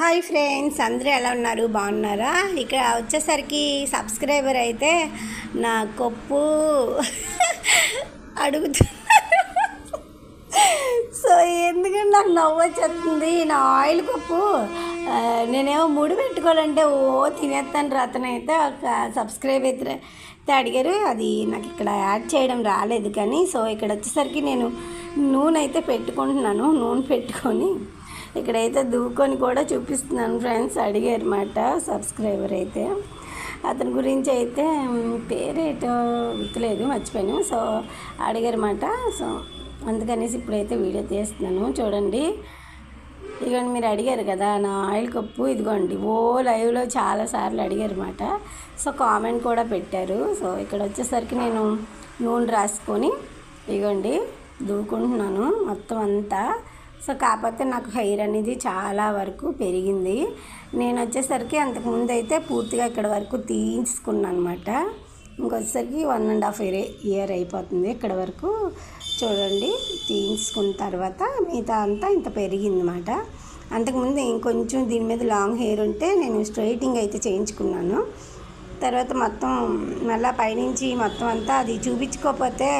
Hi friends అందరూ ఎలా ఉన్నారు? బాగున్నారా? ఇక్కడ వచ్చేసరికి సబ్స్క్రైబర్ అయితే నా కొప్పు అడుగుతున్నారు. సో ఎందుకంటే నాకు నవ్వు వచ్చేస్తుంది. నా ఆయిల్ కప్పు నేనేమో ముడి పెట్టుకోవాలంటే ఓ తినేస్తాను అతనైతే. ఒక సబ్స్క్రైబ్ అయితే అయితే అడిగారు. అది నాకు ఇక్కడ యాడ్ చేయడం రాలేదు కానీ సో ఇక్కడ వచ్చేసరికి నేను నూనె అయితే పెట్టుకుంటున్నాను. నూనె పెట్టుకొని ఇక్కడైతే దూకొని కూడా చూపిస్తున్నాను ఫ్రెండ్స్ అడిగారు మాట సబ్స్క్రైబర్ అయితే. అతని గురించి అయితే పేరేటో గుర్తులేదు మర్చిపోయాను. సో అడిగారు సో అందుకనేసి ఇప్పుడైతే వీడియో తీస్తున్నాను. చూడండి. ఇదిగోండి మీరు అడిగారు కదా నా ఆయిల్ కప్పు ఇదిగోండి. ఓ లైవ్లో చాలాసార్లు అడిగారు అనమాట సో కామెంట్ కూడా పెట్టారు. సో ఇక్కడ వచ్చేసరికి నేను నూనె రాసుకొని ఇదిగోండి దూకుంటున్నాను మొత్తం అంతా. సో కాకపోతే నాకు హెయిర్ అనేది చాలా వరకు పెరిగింది. నేను వచ్చేసరికి అంతకుముందు అయితే పూర్తిగా ఇక్కడ వరకు తీసుకున్నాను అనమాట ఇంకొచ్చేసరికి one and half year year అయిపోతుంది ఇక్కడ వరకు. చూడండి తీయించుకున్న తర్వాత మిగతా అంతా ఇంత పెరిగింది అనమాట అంతకుముందు ఇంకొంచెం దీని మీద లాంగ్ హెయిర్ ఉంటే నేను స్ట్రైటింగ్ అయితే చేయించుకున్నాను. తర్వాత మొత్తం మళ్ళీ పైనుంచి మొత్తం అంతా అది చూపించుకోకపోతే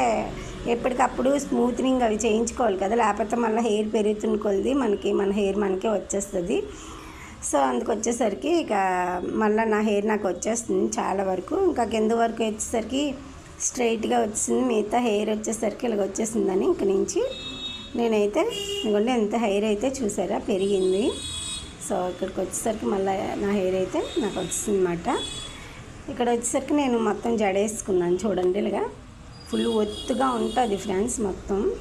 ఎప్పటికప్పుడు స్మూత్నింగ్ అవి చేయించుకోవాలి కదా లేకపోతే మళ్ళీ హెయిర్ పెరుగుతున్న కొలిది మనకి మన హెయిర్ మనకే వచ్చేస్తుంది. సో అందుకు వచ్చేసరికి ఇక మళ్ళీ నా హెయిర్ నాకు వచ్చేస్తుంది చాలా వరకు. ఇంకా కింద వరకు వచ్చేసరికి స్ట్రైట్గా వచ్చింది మిగతా హెయిర్ వచ్చేసరికి ఇలాగ వచ్చేసిందని ఇంక నుంచి నేనైతే ఇదిగోండి ఎంత హెయిర్ అయితే చూసారా పెరిగింది. సో ఇక్కడికి వచ్చేసరికి మళ్ళీ నా హెయిర్ అయితే నాకు వచ్చింది అనమాట ఇక్కడ వచ్చేసరికి నేను మొత్తం జడేసుకున్నాను చూడండి ఇలాగా. ఫుల్ ఒత్తుగా ఉంటుంది ఫ్రెండ్స్ మొత్తం.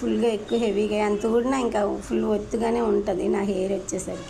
ఫుల్గా ఎక్కువ హెవీగా ఎంత కూడా ఇంకా ఫుల్ ఒత్తుగానే ఉంటుంది నా హెయిర్ వచ్చేసరికి.